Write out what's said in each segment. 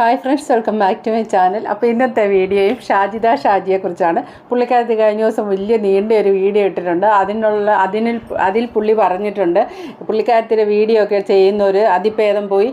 Hi friends welcome back to my channel അപ്പോൾ ഇന്നത്തെ വീഡിയോയും ഷാജിദ ഷാജിയെക്കുറിച്ചാണ് പുള്ളിക്കാരത്തി കഴിഞ്ഞ ദിവസം വലിയ നീണ്ട ഒരു വീഡിയോ ഇട്ടിട്ടുണ്ട്. അതിനുള്ള അതിനിൽ അതിൽ പുള്ളി പറഞ്ഞിട്ടുണ്ട്. പുള്ളിക്കാരത്തിന്റെ വീഡിയോ ഒക്കെ ചെയ്യുന്ന ഒരു അതിഭേദം പോയി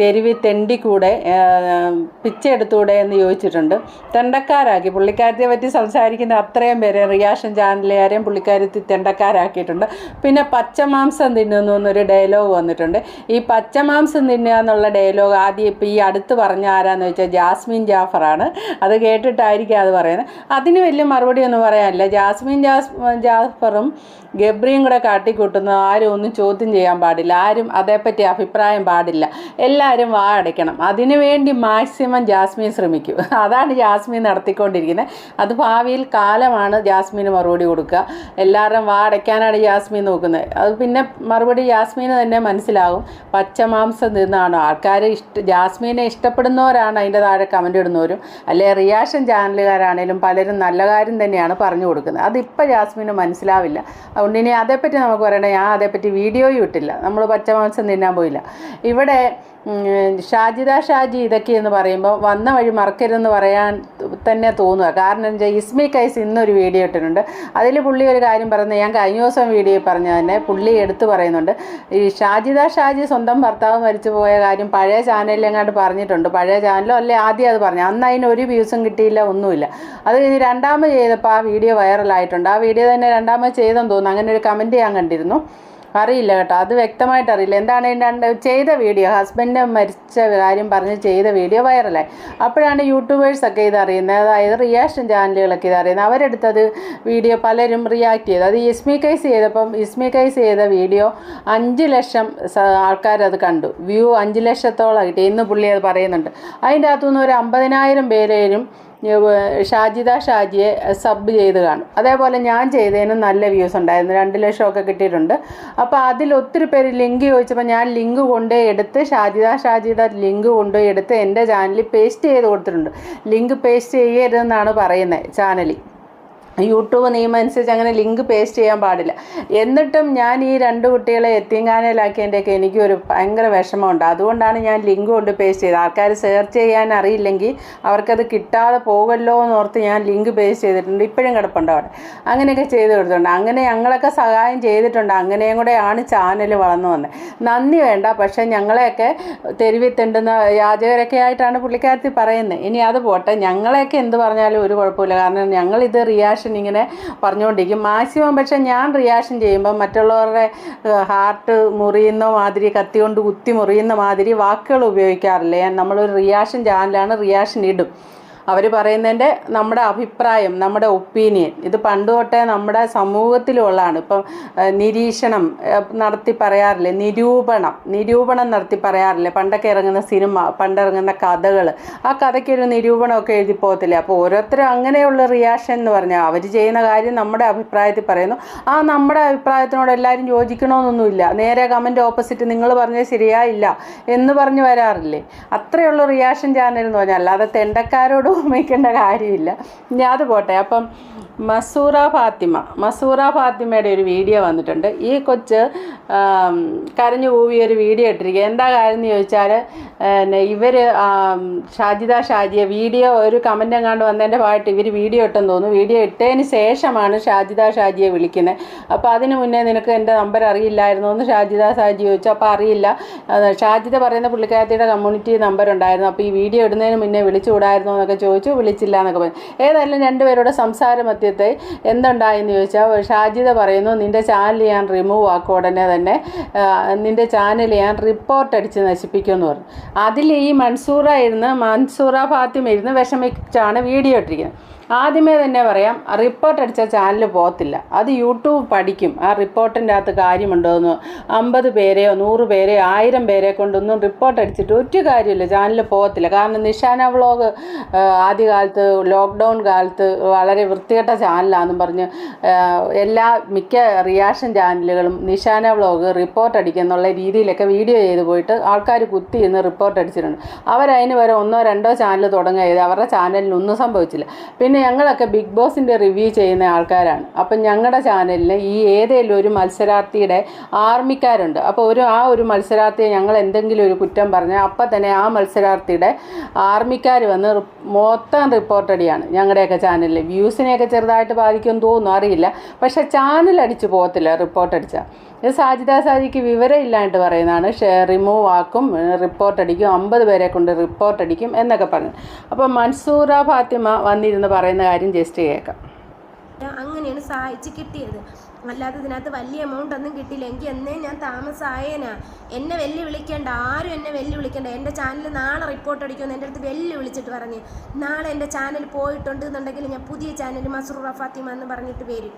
തെരുവി തെണ്ടിക്കൂടെ കൂടെ പിച്ച എടുത്തൂടെ എന്ന് ചോദിച്ചിട്ടുണ്ട്. തെണ്ടക്കാരാക്കി. പുള്ളിക്കാരത്തിയെ പറ്റി സംസാരിക്കുന്ന അത്രയും പേരെ റിയാഷൻ ചാനലുകാരെയും പുള്ളിക്കാരത്തി തെണ്ടക്കാരാക്കിയിട്ടുണ്ട്. പിന്നെ പച്ചമാംസം തിന്നുന്നു എന്നൊരു ഡയലോഗ് വന്നിട്ടുണ്ട്. ഈ പച്ചമാംസം തിന്നുക എന്നുള്ള ഡയലോഗ് ആദ്യം ഇപ്പോൾ ഈ അടുത്ത് പറഞ്ഞ ആരാന്ന് വെച്ചാൽ ജാസ്മിൻ ജാഫറാണ്. അത് കേട്ടിട്ടായിരിക്കും അത് പറയുന്നത്. അതിന് വലിയ മറുപടി ഒന്നും പറയാനില്ല. ജാസ്മിൻ ജാസ് ജാഫറും ഗബ്രിയും കൂടെ കാട്ടിക്കൂട്ടുന്ന ആരും ഒന്നും ചോദ്യം ചെയ്യാൻ പാടില്ല. ആരും അതേപ്പറ്റി അഭിപ്രായം പാടില്ല. എല്ലാവരും വാ അടയ്ക്കണം. അതിനുവേണ്ടി മാക്സിമം ജാസ്മിൻ ശ്രമിക്കും. അതാണ് ജാസ്മിൻ നടത്തിക്കൊണ്ടിരിക്കുന്നത്. അത് ഭാവിയിൽ കാലമാണ് ജാസ്മിന് മറുപടി കൊടുക്കുക. എല്ലാവരും വാ അടയ്ക്കാനാണ് ജാസ്മിൻ നോക്കുന്നത്. അത് പിന്നെ മറുപടി ജാസ്മിന് തന്നെ മനസ്സിലാവും പച്ചമാംസം തിന്നാണോ? ആൾക്കാർ ഇഷ്ട ജാസ്മിനെ ഇഷ്ടപ്പെടുന്നവരാണ് അതിന്റെ താഴെ കമന്റ് ഇടുന്നവരും. അല്ലെ റിയാക്ഷൻ ചാനലുകാരാണേലും പലരും നല്ല കാര്യം തന്നെയാണ് പറഞ്ഞു കൊടുക്കുന്നത്. അതിപ്പോൾ ജാസ്മിന് മനസ്സിലാവില്ല. അതുകൊണ്ട് ഇനി അതേപ്പറ്റി നമുക്ക് പറയണേ ഞാൻ അതേപ്പറ്റി വീഡിയോയും ഇട്ടില്ല. നമ്മൾ പച്ചമാംസം തിന്നാൻ പോയില്ല. ഇവിടെ ഷാജിദ ഷാജി ഇതൊക്കെ എന്ന് പറയുമ്പോൾ വന്ന വഴി മറക്കരുതെന്ന് പറയാൻ തന്നെ തോന്നുക കാരണം വെച്ചാൽ ഇസ്മി കൈസ് ഇന്നൊരു വീഡിയോ ഇട്ടിട്ടുണ്ട്. അതിൽ പുള്ളി ഒരു കാര്യം പറയുന്നത് ഞാൻ കഴിഞ്ഞ ദിവസം വീഡിയോ പറഞ്ഞ തന്നെ പുള്ളി എടുത്തു പറയുന്നുണ്ട്. ഈ ഷാജിദ ഷാജി സ്വന്തം ഭർത്താവ് മരിച്ചു പോയ കാര്യം പഴയ ചാനലിൽ എങ്ങാണ്ട് പറഞ്ഞിട്ടുണ്ട്. പഴയ ചാനലോ അല്ലെ ആദ്യം അത് പറഞ്ഞു അന്ന് അതിന് ഒരു വ്യൂസും കിട്ടിയില്ല ഒന്നുമില്ല. അത് കഴിഞ്ഞ് രണ്ടാമത് ചെയ്തപ്പോൾ ആ വീഡിയോ വൈറലായിട്ടുണ്ട് ആ വീഡിയോ തന്നെ രണ്ടാമത് ചെയ്തെന്ന് തോന്നുന്നു. അങ്ങനെ ഒരു കമന്റ് ഞാൻ കണ്ടിരുന്നു. അറിയില്ല കേട്ടോ. അത് വ്യക്തമായിട്ട് അറിയില്ല. എന്താണ് രണ്ട് ചെയ്ത വീഡിയോ? ഹസ്ബൻഡ് മരിച്ച കാര്യം പറഞ്ഞ് ചെയ്ത വീഡിയോ വൈറലായി അപ്പോഴാണ് യൂട്യൂബേഴ്സൊക്കെ ഇത് അറിയുന്നത്. അതായത് റിയാക്ഷൻ ചാനലുകളൊക്കെ ഇത് അറിയുന്നത്. അവരെടുത്തത് വീഡിയോ പലരും റിയാക്ട് ചെയ്തു. അത് ഇസ്മി കൈസ് ചെയ്തപ്പം ഇസ്മി കൈസ് ചെയ്ത വീഡിയോ അഞ്ച് ലക്ഷം ആൾക്കാരത് കണ്ടു. വ്യൂ അഞ്ച് ലക്ഷത്തോളം കിട്ടി ഇന്ന് പുള്ളി അത് പറയുന്നുണ്ട്. അതിന്റെ അകത്തുനിന്ന് ഒരു അമ്പതിനായിരം പേരേലും ഷാജിദ ഷാജിയെ സബ് ചെയ്ത് കാണും. അതേപോലെ ഞാൻ ചെയ്തതിന് നല്ല വ്യൂസ് ഉണ്ടായിരുന്നു. രണ്ട് ലക്ഷമൊക്കെ കിട്ടിയിട്ടുണ്ട്. അപ്പോൾ അതിൽ ഒത്തിരി പേര് ലിങ്ക് ചോദിച്ചപ്പോൾ ഞാൻ ലിങ്ക് കൊണ്ടുപോയി എടുത്ത് ഷാജിദ ഷാജിയുടെ ലിങ്ക് കൊണ്ടുപോയി എടുത്ത് എന്റെ ചാനലിൽ പേസ്റ്റ് ചെയ്ത് കൊടുത്തിട്ടുണ്ട്. ലിങ്ക് പേസ്റ്റ് ചെയ്യരുതെന്നാണ് പറയുന്നത് ചാനലിൽ യൂട്യൂബ് നിയമം അനുസരിച്ച് അങ്ങനെ ലിങ്ക് പേസ്റ്റ് ചെയ്യാൻ പാടില്ല. എന്നിട്ടും ഞാൻ ഈ രണ്ട് കുട്ടികളെ എത്തിങ്കാനയിലാക്കിയതിന്റെയൊക്കെ എനിക്കൊരു ഭയങ്കര വിഷമമുണ്ട്. അതുകൊണ്ടാണ് ഞാൻ ലിങ്ക് കൊണ്ട് പേസ്റ്റ് ചെയ്തത്. ആൾക്കാർ സെർച്ച് ചെയ്യാൻ അറിയില്ലെങ്കിൽ അവർക്കത് കിട്ടാതെ പോകുമല്ലോ എന്ന് ഓർത്ത് ഞാൻ ലിങ്ക് പേസ്റ്റ് ചെയ്തിട്ടുണ്ട്. ഇപ്പോഴും കിടപ്പുണ്ട് അവിടെ. അങ്ങനെയൊക്കെ ചെയ്ത് കൊടുത്തിട്ടുണ്ട്. അങ്ങനെ ഞങ്ങളൊക്കെ സഹായം ചെയ്തിട്ടുണ്ട്. അങ്ങനെയും കൂടെയാണ് ചാനൽ വളർന്നു വന്നത്. നന്ദി വേണ്ട. പക്ഷേ ഞങ്ങളെയൊക്കെ തെരുവിൽ തെണ്ടുന്ന യാചകരൊക്കെ ആയിട്ടാണ് പുള്ളിക്കാരത്തി പറയുന്നത്. ഇനി അത് പോട്ടെ. ഞങ്ങളെയൊക്കെ എന്ത് പറഞ്ഞാലും ഒരു കുഴപ്പമില്ല. കാരണം ഞങ്ങളിത് റിയാക്ഷൻ ഇങ്ങനെ പറഞ്ഞുകൊണ്ടിരിക്കും. മാക്സിമം പക്ഷേ ഞാൻ റിയാക്ഷൻ ചെയ്യുമ്പോൾ മറ്റുള്ളവരുടെ ഹാർട്ട് മുറിയുന്ന മാതിരി കത്തി കൊണ്ട് കുത്തി മുറിയുന്ന മാതിരി വാക്കുകൾ ഉപയോഗിക്കാറില്ല. നമ്മളൊരു റിയാക്ഷൻ ചാനലാണ് റിയാക്ഷൻ ഇടും. അവർ പറയുന്നതിന്റെ നമ്മുടെ അഭിപ്രായം നമ്മുടെ ഒപ്പീനിയൻ. ഇത് പണ്ട് തൊട്ടേ നമ്മുടെ സമൂഹത്തിലുള്ളതാണ്. ഇപ്പം നിരീക്ഷണം നടത്തി പറയാറില്ലേ? നിരൂപണം നിരൂപണം നടത്തി പറയാറില്ലേ? പണ്ടൊക്കെ ഇറങ്ങുന്ന സിനിമ പണ്ടിറങ്ങുന്ന കഥകൾ ആ കഥയ്ക്ക് ഒരു നിരൂപണമൊക്കെ എഴുതി പോകത്തില്ലേ? അപ്പോൾ ഓരോരുത്തരും അങ്ങനെയുള്ള റിയാക്ഷൻ എന്ന് പറഞ്ഞാൽ അവർ ചെയ്യുന്ന കാര്യം നമ്മുടെ അഭിപ്രായത്തിൽ പറയുന്നു. ആ നമ്മുടെ അഭിപ്രായത്തിനോട് എല്ലാവരും യോജിക്കണമെന്നൊന്നുമില്ല നേരെ കമന്റ് ഓപ്പോസിറ്റ് നിങ്ങൾ പറഞ്ഞത് ശരിയായില്ല എന്ന് പറഞ്ഞ് വരാറില്ലേ? അത്രയുള്ള റിയാക്ഷൻ ചാനൽ എന്ന് പറഞ്ഞാൽ അല്ലാതെ തെണ്ടക്കാരോട് ഉപയോഗിക്കേണ്ട കാര്യമില്ല. ഞാൻ അത് പോട്ടെ. അപ്പം മസൂറ ഫാത്തിമ മസൂറ ഫാത്തിമയുടെ ഒരു വീഡിയോ വന്നിട്ടുണ്ട്. ഈ കൊച്ച് കരഞ്ഞു കൂവി ഒരു വീഡിയോ ഇട്ടിരിക്കുക എന്താ കാര്യം എന്ന് ചോദിച്ചാൽ പിന്നെ ഇവർ ഷാജിദ ഷാജിയെ വീഡിയോ ഒരു കമന്റ് എങ്ങാണ്ട് വന്നതിന്റെ ഭാഗമായിട്ട് ഇവർ വീഡിയോ ഇട്ടെന്ന് തോന്നുന്നു. വീഡിയോ ഇട്ടതിന് ശേഷമാണ് ഷാജിദ ഷാജിയെ വിളിക്കുന്നത് അപ്പോൾ അതിന് മുന്നേ നിനക്ക് എന്റെ നമ്പർ അറിയില്ലായിരുന്നു എന്ന് ഷാജിദ ഷാജി ചോദിച്ചു. അപ്പോൾ അറിയില്ല. ഷാജിത പറയുന്ന പുള്ളിക്കാരത്തിയുടെ കമ്മ്യൂണിറ്റി നമ്പർ ഉണ്ടായിരുന്നു. അപ്പോൾ ഈ വീഡിയോ ഇടുന്നതിന് മുന്നേ വിളിച്ചുകൂടായിരുന്നോ എന്നൊക്കെ ചോദിച്ചു വിളിച്ചില്ല എന്നൊക്കെ പറഞ്ഞു ഏതായാലും രണ്ടുപേരുടെ സംസാര മധ്യത്തെ എന്തുണ്ടായെന്ന് ചോദിച്ചാൽ ഷാജിത പറയുന്നു നിന്റെ ചാനൽ ഞാൻ റിമൂവ് ആക്കും ഉടനെ തന്നെ. നിന്റെ ചാനൽ ഞാൻ റിപ്പോർട്ട് അടിച്ച് നശിപ്പിക്കുമെന്ന് പറഞ്ഞു. അതിൽ ഈ മൻസൂറ ഇരുന്ന് മൻസൂറ ഫാത്തിമ ഇരുന്ന് വിഷമിച്ചാണ് വീഡിയോ ഇട്ടിരിക്കുന്നത്. ആദ്യമേ തന്നെ പറയാം റിപ്പോർട്ട് അടിച്ച ചാനൽ പോകത്തില്ല. അത് യൂട്യൂബ് പഠിക്കും. ആ റിപ്പോർട്ടിന്റെ അകത്ത് കാര്യമുണ്ടോ എന്ന് അമ്പത് പേരെയോ നൂറ് പേരെയോ ആയിരം പേരെ കൊണ്ടൊന്നും റിപ്പോർട്ട് അടിച്ചിട്ട് ഒരു കാര്യമില്ല. ചാനൽ പോകത്തില്ല. കാരണം നിഷാന വ്ളോഗ് ആദ്യകാലത്ത് ലോക്ക്ഡൗൺ കാലത്ത് വളരെ വൃത്തികെട്ട ചാനലാണെന്നും പറഞ്ഞ് എല്ലാ മിക്ക റിയാക്ഷൻ ചാനലുകളും നിഷാന വ്ളോഗ് റിപ്പോർട്ട് അടിക്കുന്നുള്ള രീതിയിലൊക്കെ വീഡിയോ ചെയ്ത് പോയിട്ട് ആൾക്കാർ കുത്തി ഇന്ന് റിപ്പോർട്ട് അടിച്ചിട്ടുണ്ട്. അവരതിന് വരെ ഒന്നോ രണ്ടോ ചാനൽ തുടങ്ങുക അവരുടെ ചാനലിന് ഒന്നും സംഭവിച്ചില്ല. പിന്നെ പിന്നെ ഞങ്ങളൊക്കെ ബിഗ് ബോസിന്റെ റിവ്യൂ ചെയ്യുന്ന ആൾക്കാരാണ്. അപ്പം ഞങ്ങളുടെ ചാനലിൽ ഈ ഏതെങ്കിലും ഒരു മത്സരാർത്ഥിയുടെ ആർമിക്കാരുണ്ട്. അപ്പോൾ ഒരു ആ ഒരു മത്സരാർത്ഥിയെ ഞങ്ങൾ എന്തെങ്കിലും ഒരു കുറ്റം പറഞ്ഞാൽ അപ്പം തന്നെ ആ മത്സരാർത്ഥിയുടെ ആർമിക്കാർ വന്ന് മൊത്തം റിപ്പോർട്ട് അടിയാണ്. ഞങ്ങളുടെയൊക്കെ ചാനലിൽ വ്യൂസിനെയൊക്കെ ചെറുതായിട്ട് ബാധിക്കുമെന്ന് തോന്നുന്നു. അറിയില്ല. പക്ഷേ ചാനൽ അടിച്ച് പോകത്തില്ല റിപ്പോർട്ട് അടിച്ചാൽ ഇത് സാജിദ സാജിക്ക് വിവരം ഇല്ലാണ്ട് പറയുന്നതാണ് റിമൂവ് ആക്കും റിപ്പോർട്ട് അടിക്കും അമ്പത് പേരെ കൊണ്ട് റിപ്പോർട്ട് അടിക്കും എന്നൊക്കെ പറഞ്ഞു. അപ്പോൾ മൻസൂറ ഫാത്തിമ വന്നിരുന്ന് പറയുന്ന കാര്യം ജസ്റ്റ് കേൾക്കാം. അങ്ങനെയാണ് സഹായിച്ച് കിട്ടിയത്. അല്ലാതെ ഇതിനകത്ത് വലിയ എമൗണ്ട് ഒന്നും കിട്ടിയില്ല. എങ്കിൽ എന്നേ ഞാൻ താമസമായേനാ എന്നെ വെല്ലു വിളിക്കേണ്ട ആരും എന്നെ വെല്ലു വിളിക്കേണ്ട എന്റെ ചാനൽ നാളെ റിപ്പോർട്ട് അടിക്കുമെന്ന് എന്റെ അടുത്ത് വെല്ലു വിളിച്ചിട്ട് പറഞ്ഞ്. നാളെ എന്റെ ചാനൽ പോയിട്ടുണ്ട് എന്നുണ്ടെങ്കിൽ ഞാൻ പുതിയ ചാനൽ മസറൂറ ഫാത്തിമ എന്ന് പറഞ്ഞിട്ട് വരും.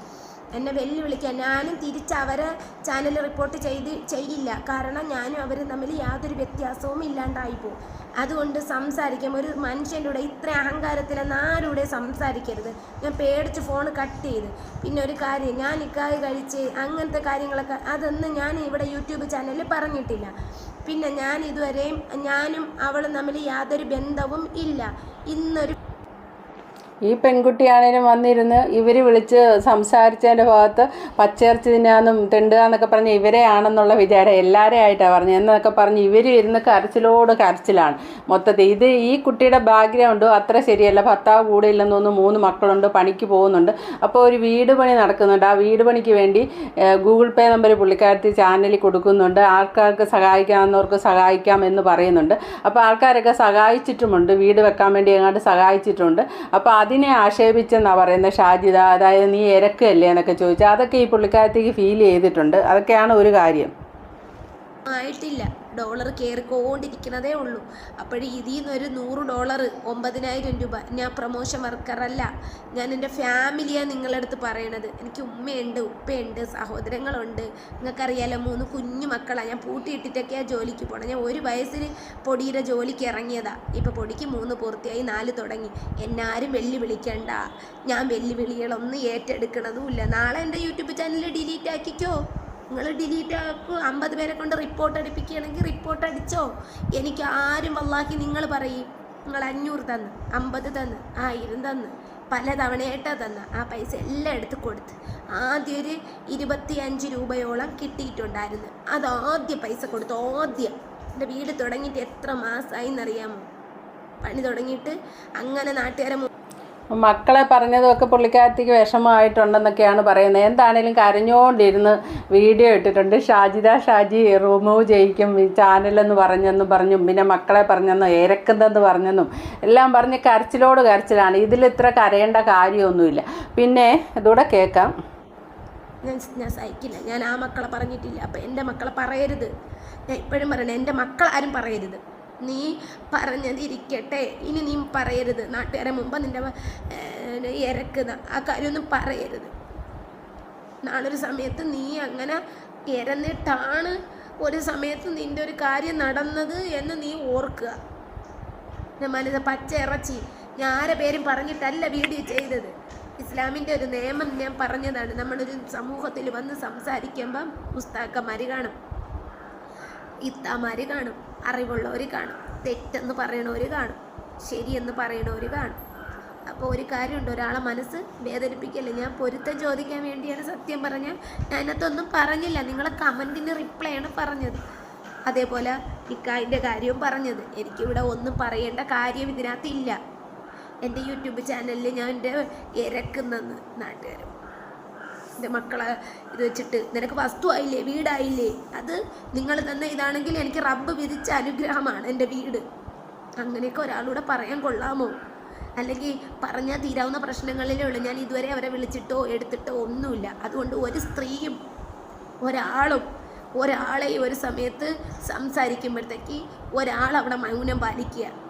എന്നെ വെല്ലു വിളിക്കാൻ ഞാനും തിരിച്ച് അവരെ ചാനൽ റിപ്പോർട്ട് ചെയ്ത് ചെയ്യില്ല. കാരണം ഞാനും അവർ തമ്മിൽ യാതൊരു വ്യത്യാസവും ഇല്ലാണ്ടായിപ്പോവും അതുകൊണ്ട് സംസാരിക്കാം ഒരു മനുഷ്യന്റെ കൂടെ ഇത്ര അഹങ്കാരത്തിലാണ് ആരുടെ സംസാരിക്കരുത്. ഞാൻ പേടിച്ച് ഫോൺ കട്ട് ചെയ്ത്. പിന്നെ ഒരു കാര്യം ഞാൻ നിക്കാഹ് കഴിച്ച് അങ്ങനത്തെ കാര്യങ്ങളൊക്കെ അതൊന്നും ഞാൻ ഇവിടെ യൂട്യൂബ് ചാനലിൽ പറഞ്ഞിട്ടില്ല. പിന്നെ ഞാൻ ഇതുവരെയും ഞാനും അവളും തമ്മിൽ യാതൊരു ബന്ധവും ഇല്ല. ഇന്നൊരു ഈ പെൺകുട്ടിയാണേലും വന്നിരുന്ന് ഇവർ വിളിച്ച് സംസാരിച്ചതിന്റെ ഭാഗത്ത് പച്ചയിറച്ചി തിന്നാന്നും തെണ്ടുക എന്നൊക്കെ പറഞ്ഞ് ഇവരെ ആണെന്നുള്ള വിചാരം എല്ലാവരെയും ആയിട്ടാണ് പറഞ്ഞത് എന്നൊക്കെ പറഞ്ഞ് ഇവർ ഇരുന്ന് കരച്ചിലോട് കരച്ചിലാണ്. മൊത്തത്തിൽ ഇത് ഈ കുട്ടിയുടെ ബാക്ക്ഗ്രൗണ്ട് അത്ര ശരിയല്ല. ഭർത്താവ് കൂടെ ഇല്ലെന്ന് തോന്നുന്നു. മൂന്ന് മക്കളുണ്ട്. പണിക്ക് പോകുന്നുണ്ട്. അപ്പോൾ ഒരു വീട് പണി നടക്കുന്നുണ്ട്. ആ വീട് പണിക്ക് വേണ്ടി ഗൂഗിൾ പേ നമ്പർ പുള്ളിക്കാരത്തി ചാനലിൽ കൊടുക്കുന്നുണ്ട്. ആൾക്കാർക്ക് സഹായിക്കാവുന്നവർക്ക് സഹായിക്കാം എന്ന് പറയുന്നുണ്ട്. അപ്പോൾ ആൾക്കാരൊക്കെ സഹായിച്ചിട്ടുമുണ്ട്. വീട് വെക്കാൻ വേണ്ടി എങ്ങാണ്ട് സഹായിച്ചിട്ടുണ്ട്. അപ്പോൾ അതിനെ ആക്ഷേപിച്ചെന്നാണ് പറയുന്നത് ഷാജിദ. അതായത് നീ ഇരക്കല്ലേ എന്നൊക്കെ ചോദിച്ചാൽ അതൊക്കെ ഈ പുള്ളിക്കാരത്തേക്ക് ഫീൽ ചെയ്തിട്ടുണ്ട്. അതൊക്കെയാണ് ഒരു കാര്യം. ആയിട്ടില്ല. ഡോളർ കയറിക്കൊണ്ടിരിക്കുന്നതേ ഉള്ളൂ. അപ്പോൾ ഇതിൽ നിന്നൊരു നൂറ് ഡോളർ ഒമ്പതിനായിരം രൂപ. ഞാൻ പ്രൊമോഷൻ വർക്കറല്ല ഞാൻ എന്റെ ഫാമിലിയാണ് നിങ്ങളടുത്ത് പറയണത്. എനിക്ക് ഉമ്മയുണ്ട് ഉപ്പയുണ്ട് സഹോദരങ്ങളുണ്ട്. നിങ്ങൾക്കറിയാലോ മൂന്ന് കുഞ്ഞു മക്കളാണ് ഞാൻ പൂട്ടിയിട്ടിട്ടൊക്കെയാണ് ജോലിക്ക് പോകണം ഞാൻ ഒരു വയസ്സിന് പൊടിയുടെ ജോലിക്ക് ഇറങ്ങിയതാണ് ഇപ്പോൾ പൊടിക്ക് മൂന്ന് പൂർത്തിയായി നാല് തുടങ്ങി. എന്നാരും വെല്ലുവിളിക്കണ്ട. ഞാൻ വെല്ലുവിളികളൊന്നും ഏറ്റെടുക്കണതുമില്ല നാളെ എന്റെ യൂട്യൂബ് ചാനൽ ഡിലീറ്റ് ആക്കിക്കോ. നിങ്ങൾ ഡിലീറ്റ് ആക്കും. അമ്പത് പേരെ കൊണ്ട് റിപ്പോർട്ട് അടിപ്പിക്കുകയാണെങ്കിൽ റിപ്പോർട്ട് അടിച്ചോ? എനിക്ക് ആരും വല്ലാക്കി നിങ്ങൾ പറയും നിങ്ങൾ അഞ്ഞൂറ് തന്ന് അമ്പത് തന്ന് ആയിരം തന്ന് പല തവണയായിട്ടാണ് തന്ന ആ പൈസ എല്ലാം എടുത്ത് കൊടുത്ത്. ആദ്യം ഒരു ഇരുപത്തി അഞ്ച് രൂപയോളം കിട്ടിയിട്ടുണ്ടായിരുന്നു. അത് ആദ്യം പൈസ കൊടുത്തു ആദ്യം. എന്റെ വീട് തുടങ്ങിയിട്ട് എത്ര മാസമായി എന്നറിയാമോ പണി തുടങ്ങിയിട്ട് അങ്ങനെ നാട്ടുകാരെ മക്കളെ പറഞ്ഞതൊക്കെ പുള്ളിക്കാരത്തിക്ക് വിഷമമായിട്ടുണ്ടെന്നൊക്കെയാണ് പറയുന്നത്. എന്താണേലും കരഞ്ഞുകൊണ്ടിരുന്ന് വീഡിയോ ഇട്ടിട്ടുണ്ട്. ഷാജിദ ഷാജി റിമൂവ് ജയിക്കും ചാനലെന്ന് പറഞ്ഞെന്നും പറഞ്ഞും പിന്നെ മക്കളെ പറഞ്ഞെന്നും ഇരക്കുന്നതെന്ന് പറഞ്ഞെന്നും എല്ലാം പറഞ്ഞ് കരച്ചിലോട് കരച്ചിലാണ്. ഇതിൽ ഇത്ര കരയേണ്ട കാര്യമൊന്നുമില്ല. പിന്നെ ഇതൂടെ കേൾക്കാം. ഞാൻ ഞാൻ സഹിക്കില്ല. ഞാൻ ആ മക്കളെ പറഞ്ഞിട്ടില്ല. അപ്പം എന്റെ മക്കളെ പറയരുത്. ഞാൻ ഇപ്പോഴും പറയണേ എന്റെ മക്കൾ ആരും പറയരുത്. നീ പറഞ്ഞതിരിക്കട്ടെ ഇനി നീ പറയരുത്. നാട്ടുകാരെ മുമ്പ് നിന്റെ ഇരക്കുന്ന ആ കാര്യമൊന്നും പറയരുത്. നാളൊരു സമയത്ത് നീ അങ്ങനെ ഇരന്നിട്ടാണ് ഒരു സമയത്ത് നിന്റെ ഒരു കാര്യം നടന്നത് എന്ന് നീ ഓർക്കുക. മനസ്സ് പച്ച ഇറച്ചി. ഞാൻ ആരെ പേരും പറഞ്ഞിട്ടല്ല വീഡിയോ ചെയ്തത്. ഇസ്ലാമിന്റെ ഒരു നിയമം ഞാൻ പറഞ്ഞതാണ്. നമ്മളൊരു സമൂഹത്തിൽ വന്ന് സംസാരിക്കുമ്പം മുസ്താക്കന്മാർ കാണും. ഇത്താമാർ കാണും. അറിവുള്ളവർ കാണും. തെറ്റെന്ന് പറയണവർ കാണും. ശരിയെന്ന് പറയണവർ കാണും. അപ്പോൾ ഒരു കാര്യമുണ്ട്. ഒരാളെ മനസ്സ് വേദനിപ്പിക്കല്ലേ? ഞാൻ പൊരുത്തം ചോദിക്കാൻ വേണ്ടിയാണ് സത്യം പറഞ്ഞാൽ ഞാനതൊന്നും പറഞ്ഞില്ല. നിങ്ങളെ കമന്റിന് റിപ്ലൈ ആണ് പറഞ്ഞത്. അതേപോലെ നിക്കായിന്റെ കാര്യവും പറഞ്ഞത്. എനിക്കിവിടെ ഒന്നും പറയേണ്ട കാര്യം ഇതിനകത്തില്ല എന്റെ യൂട്യൂബ് ചാനലിൽ ഞാൻ എന്റെ ഇരക്കുന്നെന്ന് നാട്ടുകാർ എന്റെ മക്കളെ ഇത് വെച്ചിട്ട്. നിനക്ക് വസ്തു ആയില്ലേ വീടായില്ലേ? അത് നിങ്ങൾ തന്നെ ഇതാണെങ്കിൽ എനിക്ക് റബ്ബ് വിധിച്ച അനുഗ്രഹമാണ് എന്റെ വീട്. അങ്ങനെയൊക്കെ ഒരാളൂടെ പറയാൻ കൊള്ളാമോ? അല്ലെങ്കിൽ പറഞ്ഞാൽ തീരാവുന്ന പ്രശ്നങ്ങളിലേ ഉള്ളൂ. ഞാൻ ഇതുവരെ അവരെ വിളിച്ചിട്ടോ എടുത്തിട്ടോ ഒന്നുമില്ല. അതുകൊണ്ട് ഒരു സ്ത്രീയും ഒരാളും ഒരാളെ ഒരു സമയത്ത് സംസാരിക്കുമ്പോഴത്തേക്ക് ഒരാൾ അവിടെ മൗനം പാലിക്കുക.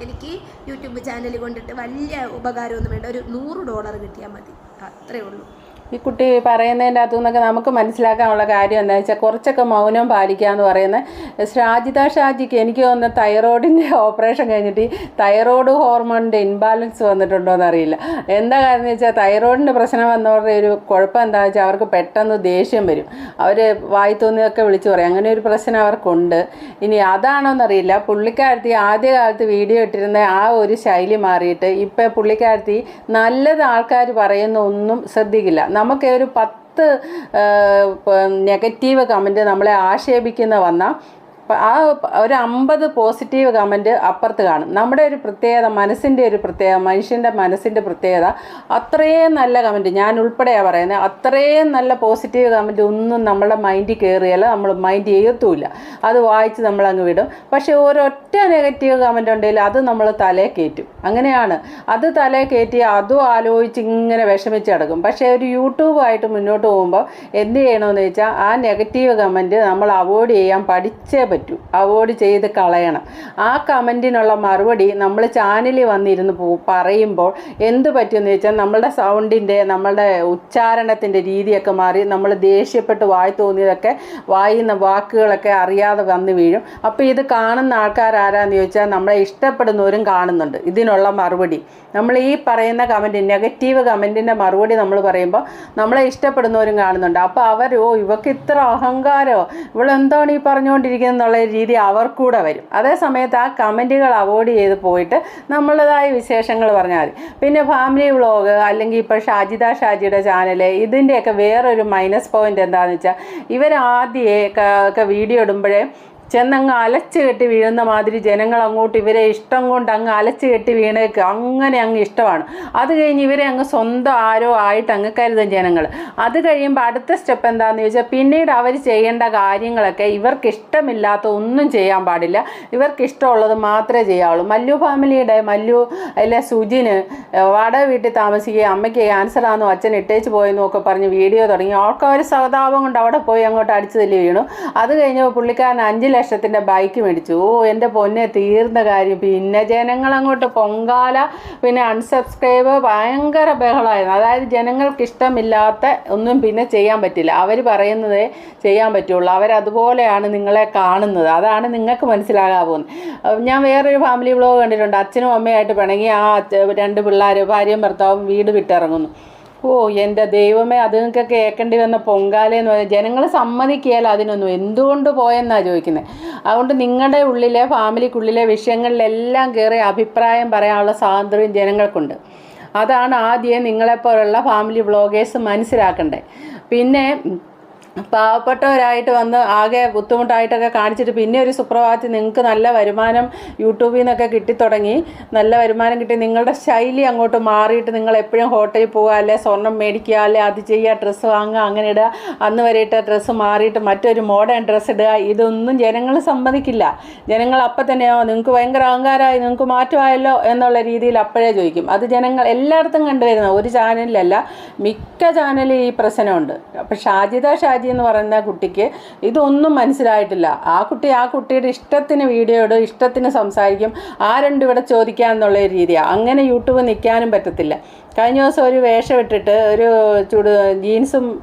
എനിക്ക് യൂട്യൂബ് ചാനൽ കൊണ്ടിട്ട് വലിയ ഉപകാരമൊന്നും വേണ്ട. ഒരു നൂറ് ഡോളർ കിട്ടിയാൽ മതി. അത്രേ ഉള്ളൂ. ഈ കുട്ടി പറയുന്നതിന്റെ അകത്തു നിന്നൊക്കെ നമുക്ക് മനസ്സിലാക്കാനുള്ള കാര്യം എന്താ വെച്ചാൽ കുറച്ചൊക്കെ മൗനം പാലിക്കുക എന്ന് പറയുന്നത് ഷാജിത ഷാജിക്ക് എനിക്ക് തോന്നുന്ന തൈറോയിഡിന്റെ ഓപ്പറേഷൻ കഴിഞ്ഞിട്ട് തൈറോയ്ഡ് ഹോർമോണിന്റെ ഇൻബാലൻസ് വന്നിട്ടുണ്ടോ എന്നറിയില്ല. എന്താ കാര്യം എന്ന് വെച്ചാൽ തൈറോയിഡിന്റെ പ്രശ്നം വന്നവരുടെ ഒരു കുഴപ്പം എന്താണെന്ന് വെച്ചാൽ അവർക്ക് പെട്ടെന്ന് ദേഷ്യം വരും. അവർ വായി തോന്നിയൊക്കെ വിളിച്ചു പറയും. അങ്ങനെ ഒരു പ്രശ്നം അവർക്കുണ്ട്. ഇനി അതാണോന്നറിയില്ല പുള്ളിക്കാരത്തി ആദ്യകാലത്ത് വീഡിയോ ഇട്ടിരുന്ന ആ ഒരു ശൈലി മാറിയിട്ട് ഇപ്പം പുള്ളിക്കാരത്തി നല്ലത് ആൾക്കാർ പറയുന്ന ഒന്നും ശ്രദ്ധിക്കില്ല. നമുക്ക് ഒരു പത്ത് നെഗറ്റീവ് കമന്റ് നമ്മളെ ആക്ഷേപിക്കുന്ന വന്നാൽ പ- ആ ഒരു അമ്പത് പോസിറ്റീവ് കമന്റ് അപ്പുറത്ത് കാണും. നമ്മുടെ ഒരു പ്രത്യേകത മനസ്സിന്റെ ഒരു പ്രത്യേകത മനുഷ്യന്റെ മനസ്സിന്റെ പ്രത്യേകത അത്രയും നല്ല കമന്റ് ഞാൻ ഉൾപ്പെടെയാണ് പറയുന്നത് അത്രയും നല്ല പോസിറ്റീവ് കമന്റ് ഒന്നും നമ്മുടെ മൈൻഡിൽ കയറിയാൽ നമ്മൾ മൈൻഡ് ചെയ്യത്തുമില്ല. അത് വായിച്ച് നമ്മൾ അങ്ങ് വിടും. പക്ഷേ ഒരൊറ്റ നെഗറ്റീവ് കമന്റ് ഉണ്ടെങ്കിൽ അത് നമ്മൾ തലേ കയറ്റും അങ്ങനെയാണ്. അത് തലേ കയറ്റി അതും ആലോചിച്ച് ഇങ്ങനെ വിഷമിച്ച് കിടക്കും. പക്ഷേ ഒരു യൂട്യൂബായിട്ട് മുന്നോട്ട് പോകുമ്പോൾ എന്ത് ചെയ്യണമെന്ന് വെച്ചാൽ ആ നെഗറ്റീവ് കമന്റ് നമ്മൾ അവോയ്ഡ് ചെയ്യാൻ പഠിച്ചേ പറ്റൂ. അവോയ്ഡ് ചെയ്ത് കളയണം. ആ കമന്റിനുള്ള മറുപടി നമ്മൾ ചാനലിൽ വന്നിരുന്ന് പോ പറയുമ്പോൾ എന്ത് പറ്റുമെന്ന് വെച്ചാൽ നമ്മളുടെ സൗണ്ടിന്റെ നമ്മളുടെ ഉച്ചാരണത്തിന്റെ രീതിയൊക്കെ മാറി നമ്മൾ ദേഷ്യപ്പെട്ട് വായി തോന്നിയതൊക്കെ വായിന്ന വാക്കുകളൊക്കെ അറിയാതെ വന്ന് വീഴും. അപ്പോൾ ഇത് കാണുന്ന ആൾക്കാർ ആരാന്ന് ചോദിച്ചാൽ നമ്മളെ ഇഷ്ടപ്പെടുന്നവരും കാണുന്നുണ്ട്. ഇതിനുള്ള മറുപടി. നമ്മൾ ഈ പറയുന്ന കമന്റ് നെഗറ്റീവ് കമന്റിന്റെ മറുപടി നമ്മൾ പറയുമ്പോൾ നമ്മളെ ഇഷ്ടപ്പെടുന്നവരും കാണുന്നുണ്ട്. അപ്പോൾ അവരോ ഇവക്ക് ഇത്ര അഹങ്കാരമോ? ഇവളെന്താണ് ഈ പറഞ്ഞുകൊണ്ടിരിക്കുന്നത് എന്നുള്ള രീതി അവർക്കൂടെ വരും. അതേ സമയത്ത് ആ കമന്റുകൾ അവോയ്ഡ് ചെയ്ത് പോയിട്ട് നമ്മളതായ വിശേഷങ്ങൾ പറഞ്ഞാൽ മതി. പിന്നെ ഫാമിലി വ്ളോഗ് അല്ലെങ്കിൽ ഇപ്പോൾ ഷാജിദ ഷാജിയുടെ ചാനൽ ഇതിന്റെയൊക്കെ വേറൊരു മൈനസ് പോയിന്റ് എന്താണെന്ന് വെച്ചാൽ ഇവരാദ്യമേ ഒക്കെ വീഡിയോ ഇടുമ്പോഴേ ചെന്നങ്ങ് അലച്ച് കെട്ടി വീഴുന്ന മാതിരി ജനങ്ങൾ അങ്ങോട്ട് ഇവരെ ഇഷ്ടം കൊണ്ട് അങ്ങ് അലച്ച് കെട്ടി വീണേക്ക്. അങ്ങനെ അങ്ങ് ഇഷ്ടമാണ്. അത് കഴിഞ്ഞ് ഇവരെ അങ്ങ് സ്വന്തം ആരോ ആയിട്ട് അങ്ങ് കരുതും ജനങ്ങൾ അത് കഴിയുമ്പോൾ അടുത്ത സ്റ്റെപ്പ് എന്താണെന്ന് ചോദിച്ചാൽ പിന്നീട് അവർ ചെയ്യേണ്ട കാര്യങ്ങളൊക്കെ ഇവർക്ക് ഇഷ്ടമില്ലാത്ത ഒന്നും ചെയ്യാൻ പാടില്ല. ഇവർക്ക് ഇഷ്ടമുള്ളത് മാത്രമേ ചെയ്യാവുള്ളൂ. മല്ലു ഫാമിലിയുടെ മല്ലു അല്ലെ സുജിന് വാടക വീട്ടിൽ താമസിക്കുകയും അമ്മയ്ക്ക് ക്യാൻസർ ആണെന്നും അച്ഛൻ ഇട്ടേച്ച് പോയെന്നും ഒക്കെ പറഞ്ഞ് വീഡിയോ തുടങ്ങി. അവർക്ക് അവർ സഹതാപം കൊണ്ട് അവിടെ പോയി അങ്ങോട്ട് അടിച്ചു തല്ലി വീണു. അത് കഴിഞ്ഞപ്പോൾ പുള്ളിക്കാരൻ അഞ്ച് ലക്ഷത്തിന്റെ ബൈക്ക് മേടിച്ചു. ഓ എന്റെ പൊന്നെ തീർന്ന കാര്യം. പിന്നെ ജനങ്ങൾ അങ്ങോട്ട് പൊങ്കാല പിന്നെ അൺസബ്സ്ക്രൈബ് ഭയങ്കര ബഹളമായിരുന്നു. അതായത് ജനങ്ങൾക്ക് ഇഷ്ടമില്ലാത്ത ഒന്നും പിന്നെ ചെയ്യാൻ പറ്റില്ല. അവർ പറയുന്നത് ചെയ്യാൻ പറ്റുള്ളൂ. അവരതുപോലെയാണ് നിങ്ങളെ കാണുന്നത്. അതാണ് നിങ്ങൾക്ക് മനസ്സിലാകാൻ പോകുന്നത് ഞാൻ വേറൊരു ഫാമിലി വ്ലോഗ് കണ്ടിട്ടുണ്ട്. അച്ഛനും അമ്മയായിട്ട് പിണങ്ങി ആ രണ്ട് പിള്ളേർ ഭാര്യയും ഭർത്താവും വീട് വിട്ടിറങ്ങുന്നു. ഓ എന്റെ ദൈവമേ അത് നിങ്ങൾക്ക് കേൾക്കേണ്ടി വന്ന പൊങ്കാലെന്ന് പറഞ്ഞാൽ ജനങ്ങൾ സമ്മതിക്കുകയല്ല അതിനൊന്നും. എന്തുകൊണ്ട് പോയെന്നാണ് ചോദിക്കുന്നത് അതുകൊണ്ട് നിങ്ങളുടെ ഉള്ളിലെ ഫാമിലിക്കുള്ളിലെ വിഷയങ്ങളിലെല്ലാം കയറി അഭിപ്രായം പറയാനുള്ള സ്വാതന്ത്ര്യം ജനങ്ങൾക്കുണ്ട്. അതാണ് ആദ്യം നിങ്ങളെപ്പോലുള്ള ഫാമിലി വ്ളോഗേഴ്സ് മനസ്സിലാക്കേണ്ടത് പിന്നെ പാവപ്പെട്ടവരായിട്ട് വന്ന് ആകെ ബുദ്ധിമുട്ടായിട്ടൊക്കെ കാണിച്ചിട്ട് പിന്നെ ഒരു സുപ്രഭാതത്തിൽ നിങ്ങൾക്ക് നല്ല വരുമാനം യൂട്യൂബിൽ നിന്നൊക്കെ കിട്ടിത്തുടങ്ങി നല്ല വരുമാനം കിട്ടി. നിങ്ങളുടെ ശൈലി അങ്ങോട്ട് മാറിയിട്ട് നിങ്ങൾ എപ്പോഴും ഹോട്ടലിൽ പോകുക അല്ലെ സ്വർണം മേടിക്കുക അല്ലെ അത് ചെയ്യുക ഡ്രസ്സ് വാങ്ങുക അങ്ങനെ ഇടുക. അന്ന് വരെ ഇട്ട ഡ്രസ്സ് മാറിയിട്ട് മറ്റൊരു മോഡേൺ ഡ്രസ്സ് ഇടുക. ഇതൊന്നും ജനങ്ങൾ സമ്മതിക്കില്ല. ജനങ്ങൾ അപ്പം തന്നെയോ നിങ്ങൾക്ക് ഭയങ്കര അഹങ്കാരമായി നിങ്ങൾക്ക് മാറ്റമായല്ലോ എന്നുള്ള രീതിയിൽ അപ്പോഴേ ചോദിക്കും. അത് ജനങ്ങൾ എല്ലായിടത്തും കണ്ടുവരുന്ന ഒരു ചാനലിലല്ല മിക്ക ചാനലിൽ ഈ പ്രശ്നമുണ്ട്. അപ്പം ഷാജിത ഷാജി എന്ന് പറയുന്ന കുട്ടിക്ക് ഇതൊന്നും മനസ്സിലായിട്ടില്ല. ആ കുട്ടി ആ കുട്ടിയുടെ ഇഷ്ടത്തിന് വീഡിയോ ഇടും ഇഷ്ടത്തിന് സംസാരിക്കും. ആ ആരുണ്ട് ഇവിടെ ചോദിക്കുക എന്നുള്ള രീതിയാണ് അങ്ങനെ യൂട്യൂബ് നിൽക്കാനും പറ്റത്തില്ല. കഴിഞ്ഞ ദിവസം ഒരു വേഷം ഇട്ടിട്ട് ഒരു ചുട് ജീൻസും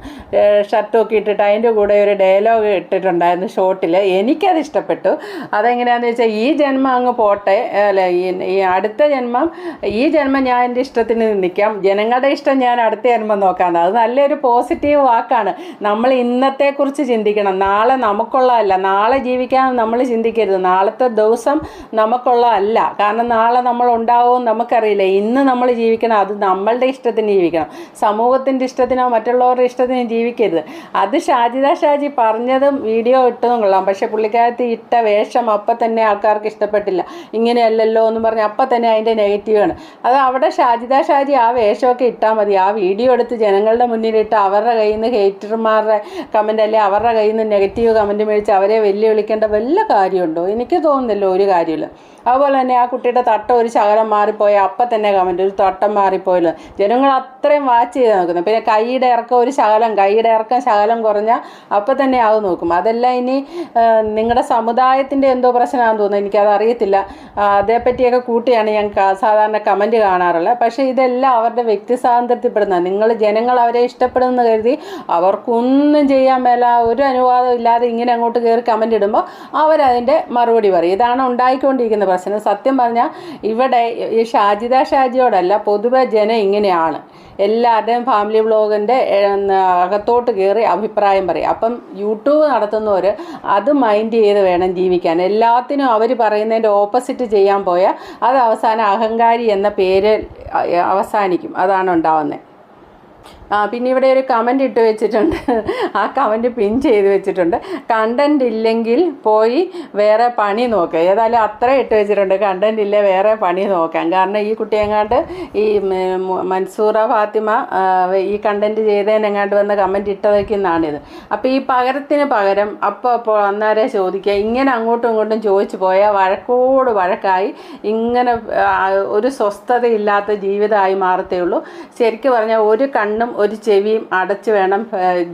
ഷർട്ടും ഒക്കെ ഇട്ടിട്ട് അതിന്റെ കൂടെ ഒരു ഡയലോഗ് ഇട്ടിട്ടുണ്ടായിരുന്നു ഷോട്ടിൽ എനിക്കത് ഇഷ്ടപ്പെട്ടു. അതെങ്ങനെയാണെന്ന് വെച്ചാൽ ഈ ജന്മം അങ്ങ് പോട്ടെ അല്ല ഈ- അടുത്ത ജന്മം ഈ ജന്മം ഞാൻ എന്റെ ഇഷ്ടത്തിന് നിൽക്കാം. ജനങ്ങളുടെ ഇഷ്ടം ഞാൻ അടുത്ത ജന്മം നോക്കാം. അത് നല്ലൊരു പോസിറ്റീവ് വാക്കാണ്. നമ്മൾ ഇന്നത്തെക്കുറിച്ച് ചിന്തിക്കണം. നാളെ നമുക്കുള്ളതല്ല. നാളെ ജീവിക്കാൻ നമ്മൾ ചിന്തിക്കരുത്. നാളത്തെ ദിവസം നമുക്കുള്ളതല്ല. കാരണം നാളെ നമ്മൾ ഉണ്ടാവുമെന്ന് നമുക്കറിയില്ല. ഇന്ന് നമ്മൾ ജീവിക്കണം. അത് നമ്മളുടെ ഇഷ്ടത്തിന് ജീവിക്കണം. സമൂഹത്തിന്റെ ഇഷ്ടത്തിനോ മറ്റുള്ളവരുടെ ഇഷ്ടത്തിനോ ജീവിക്കരുത്. അത് ഷാജിദ ഷാജി പറഞ്ഞതും വീഡിയോ ഇട്ടതും കൊള്ളാം. പക്ഷെ പുള്ളിക്കാരത്തി ഇട്ട വേഷം അപ്പം തന്നെ ആൾക്കാർക്ക് ഇഷ്ടപ്പെട്ടില്ല. ഇങ്ങനെയല്ലല്ലോ എന്ന് പറഞ്ഞ് അപ്പം തന്നെ അതിന്റെ നെഗറ്റീവാണ് അത് അവിടെ ഷാജിദ ഷാജി ആ വേഷമൊക്കെ ഇട്ടാൽ മതി. ആ വീഡിയോ എടുത്ത് ജനങ്ങളുടെ മുന്നിലിട്ട് അവരുടെ കയ്യിൽ നിന്ന് ഹേറ്റർമാരുടെ കമന്റ് അല്ലെങ്കിൽ അവരുടെ കയ്യിൽ നിന്ന് നെഗറ്റീവ് കമന്റ് മേടിച്ച് അവരെ വെല്ലുവിളിക്കേണ്ട വല്ല കാര്യമുണ്ടോ? എനിക്ക് തോന്നുന്നില്ല ഒരു കാര്യമില്ല. അതുപോലെ തന്നെ ആ കുട്ടിയുടെ തട്ട ഒരു ശകലം മാറിപ്പോയ. അപ്പം തന്നെ കമന്റ് ഒരു തട്ടം മാറിപ്പോയല്ലോ ജനങ്ങൾ അത്രയും വാച്ച് ചെയ്ത് നോക്കുന്നത് പിന്നെ കൈയുടെ ഇറക്കം ഒരു ശകലം കൈയുടെ ഇറക്കം ശകലം കുറഞ്ഞാൽ അപ്പം തന്നെ അത് നോക്കും. അതെല്ലാം ഇനി നിങ്ങളുടെ സമുദായത്തിന്റെ എന്തോ പ്രശ്നമാണെന്ന് തോന്നുന്നു. എനിക്കത് അറിയത്തില്ല. അതേപ്പറ്റിയൊക്കെ കൂട്ടിയാണ് ഞാൻ സാധാരണ കമന്റ് കാണാറുള്ളത്. പക്ഷേ ഇതെല്ലാം അവരുടെ വ്യക്തി സ്വാതന്ത്ര്യത്തിൽപ്പെടുന്ന നിങ്ങൾ ജനങ്ങൾ അവരെ ഇഷ്ടപ്പെടുമെന്ന് കരുതി അവർക്കൊന്നും ചെയ്യാൻ മേല ഒരു അനുവാദം ഇല്ലാതെ ഇങ്ങനെ അങ്ങോട്ട് കയറി കമന്റ് ഇടുമ്പോൾ അവരതിന്റെ മറുപടി പറയും. ഇതാണ് ഉണ്ടായിക്കൊണ്ടിരിക്കുന്ന പ്രശ്നം. സത്യം പറഞ്ഞാൽ ഇവിടെ ഈ ഷാജിദ ഷാജിയോടല്ല പൊതുവെ ജനം ഇങ്ങനെയാണ്. എല്ലാവരുടെയും ഫാമിലി വ്ളോഗിന്റെ അകത്തോട്ട് കയറി അഭിപ്രായം പറയും. അപ്പം യൂട്യൂബ് നടത്തുന്നവർ അത് മൈൻഡ് ചെയ്ത് വേണം ജീവിക്കാൻ. എല്ലാത്തിനും അവർ പറയുന്നതിന്റെ ഓപ്പോസിറ്റ് ചെയ്യാൻ പോയാൽ അത് അവസാനം അഹങ്കാരി എന്ന പേര് അവസാനിക്കും. അതാണ് ഉണ്ടാവുന്നത് പിന്നെ ഇവിടെ ഒരു കമന്റ് ഇട്ട് വെച്ചിട്ടുണ്ട്. ആ കമന്റ് പിൻ ചെയ്ത് വെച്ചിട്ടുണ്ട്. കണ്ടന്റ് ഇല്ലെങ്കിൽ പോയി വേറെ പണി നോക്കുക ഏതായാലും അത്ര ഇട്ട് വെച്ചിട്ടുണ്ട്. കണ്ടന്റ് ഇല്ല വേറെ പണി നോക്കാം. കാരണം ഈ കുട്ടിയെങ്ങാണ്ട് ഈ മൻസൂറ ഫാത്തിമ ഈ കണ്ടന്റ് ചെയ്തതിനെങ്ങാണ്ട് വന്ന് കമന്റ് ഇട്ടതൊക്കെന്നാണിത്. അപ്പോൾ ഈ പകരത്തിന് പകരം അപ്പോൾ അപ്പോൾ അന്നേരെ ചോദിക്കുക. ഇങ്ങനെ അങ്ങോട്ടും ഇങ്ങോട്ടും ചോദിച്ചു പോയാൽ വഴക്കോട് വഴക്കായി ഇങ്ങനെ ഒരു സ്വസ്ഥതയില്ലാത്ത ജീവിതമായി മാറത്തേ ഉള്ളൂ. ശരിക്കും പറഞ്ഞാൽ ഒരു കണ്ണും ഒരു ചെവിയും അടച്ച് വേണം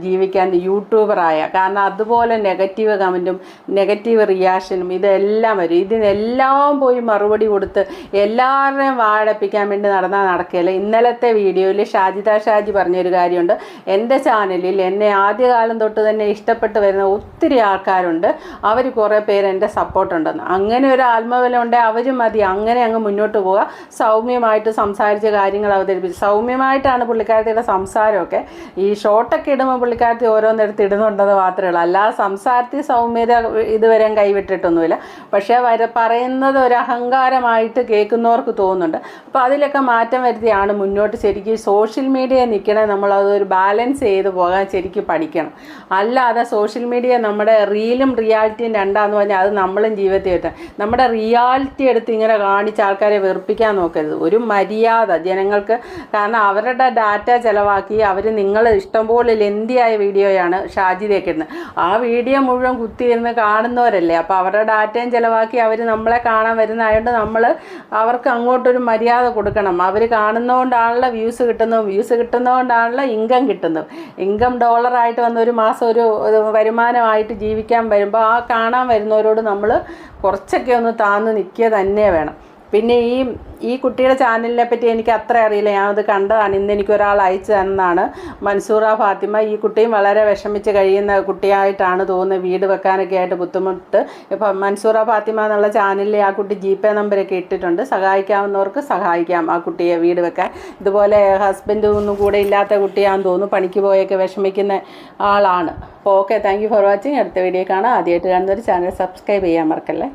ജീവിക്കാൻ യൂട്യൂബറായ. കാരണം അതുപോലെ നെഗറ്റീവ് കമന്റും നെഗറ്റീവ് റിയാക്ഷനും ഇതെല്ലാം വരും. ഇതിനെല്ലാം പോയി മറുപടി കൊടുത്ത് എല്ലാവരുടെയും വാഴപ്പിക്കാൻ വേണ്ടി നടന്നാൽ നടക്കുകയില്ല ഇന്നലത്തെ വീഡിയോയിൽ ഷാജിദ ഷാജി പറഞ്ഞൊരു കാര്യമുണ്ട്. എന്റെ ചാനലിൽ എന്നെ ആദ്യകാലം തൊട്ട് തന്നെ ഇഷ്ടപ്പെട്ട് വരുന്ന ഒത്തിരി ആൾക്കാരുണ്ട്. അവർ കുറേ പേര് എന്റെ സപ്പോർട്ടുണ്ടെന്ന്. അങ്ങനെ ഒരു ആത്മബലം ഉണ്ടെങ്കിൽ അവരും മതി. അങ്ങനെ അങ്ങ് മുന്നോട്ട് പോവുക. സൗമ്യമായിട്ട് സംസാരിച്ച കാര്യങ്ങൾ അവതരിപ്പിച്ച്. സൗമ്യമായിട്ടാണ് പുള്ളിക്കാരത്തിയുടെ സംസാരമൊക്കെ ഈ ഷോട്ടൊക്കെ ഇടുമ്പോൾ പുള്ളിക്കാരത്തി ഓരോന്നിടത്ത് ഇടുന്നുണ്ടെന്ന് മാത്രമേ ഉള്ളൂ. അല്ലാതെ സംസാരത്തിൽ സൗമ്യത ഇതുവരെയും കൈവിട്ടിട്ടൊന്നുമില്ല. പക്ഷേ വര പറയുന്നത് ഒരു അഹങ്കാരമായിട്ട് കേൾക്കുന്നവർക്ക് തോന്നുന്നുണ്ട്. അപ്പോൾ അതിലൊക്കെ മാറ്റം വരുത്തിയാണ് മുന്നോട്ട് ശരിക്കും സോഷ്യൽ മീഡിയ നിൽക്കണേ നമ്മളതൊരു ബാലൻസ് ചെയ്ത് പോകാൻ ശരിക്കും പഠിക്കണം. അല്ലാതെ സോഷ്യൽ മീഡിയ നമ്മുടെ റീലും റിയാലിറ്റിയും രണ്ടാന്ന് പറഞ്ഞാൽ അത് നമ്മളും ജീവിതത്തിൽ കിട്ടും നമ്മുടെ റിയാലിറ്റി എടുത്ത് ഇങ്ങനെ കാണിച്ച് ആൾക്കാരെ വെറുപ്പിക്കാൻ നോക്കരുത്. ഒരു മര്യാദ ജനങ്ങൾക്ക്. കാരണം അവരുടെ ഡാറ്റ ചിലവാക്കി അവർ നിങ്ങൾ ഇഷ്ടംപോലെ ലെന്തിയായ വീഡിയോയാണ് ഷാജിദയൊക്കെ ഇടുന്നത് ആ വീഡിയോ മുഴുവൻ കുത്തിയിരുന്ന് കാണുന്നവരല്ലേ? അപ്പോൾ അവരുടെ ഡാറ്റയും ചിലവാക്കി അവർ നമ്മളെ കാണാൻ വരുന്നതായതുകൊണ്ട് നമ്മൾ അവർക്ക് അങ്ങോട്ടൊരു മര്യാദ കൊടുക്കണം. അവർ കാണുന്നതുകൊണ്ടാണല്ലോ വ്യൂസ് കിട്ടുന്നത്. വ്യൂസ് കിട്ടുന്നതുകൊണ്ടാണല്ലോ ഇൻകം കിട്ടുന്നത്. ഇൻകം ഡോളറായിട്ട് വന്ന ഒരു മാസം ഒരു വരുമാനമായിട്ട് ജീവിക്കാൻ വരുമ്പോൾ ആ കാണാൻ വരുന്നവരോട് നമ്മൾ കുറച്ചൊക്കെ ഒന്ന് താന്ന് നിൽക്കുക തന്നെ വേണം. പിന്നെ ഈ ഈ കുട്ടിയുടെ ചാനലിനെ പറ്റി എനിക്ക് അത്ര അറിയില്ല. ഞാനത് കണ്ടതാണ്. ഇന്ന് എനിക്ക് ഒരാൾ അയച്ചു തന്നതാണ്. മൻസൂറ ഫാത്തിമ ഈ കുട്ടിയും വളരെ വിഷമിച്ച് കഴിയുന്ന കുട്ടിയായിട്ടാണ് തോന്നുന്നത്. വീട് വെക്കാനൊക്കെ ആയിട്ട് ബുദ്ധിമുട്ട്. ഇപ്പം മൻസൂറ ഫാത്തിമ എന്നുള്ള ചാനലിൽ ആ കുട്ടി ജി പേ നമ്പരൊക്കെ ഇട്ടിട്ടുണ്ട്. സഹായിക്കാവുന്നവർക്ക് സഹായിക്കാം ആ കുട്ടിയെ വീട് വെക്കാൻ. ഇതുപോലെ ഹസ്ബൻഡ് ഒന്നും കൂടെ ഇല്ലാത്ത കുട്ടിയാണെന്ന് തോന്നുന്നു. പണിക്ക് പോയൊക്കെ വിഷമിക്കുന്ന ആളാണ്. അപ്പോൾ ഓക്കെ താങ്ക് ഫോർ വാച്ചിങ് അടുത്ത വീഡിയോ കാണാം. ആദ്യമായിട്ട് കാണുന്നൊരു ചാനൽ സബ്സ്ക്രൈബ് ചെയ്യാൻ മറക്കല്ലേ?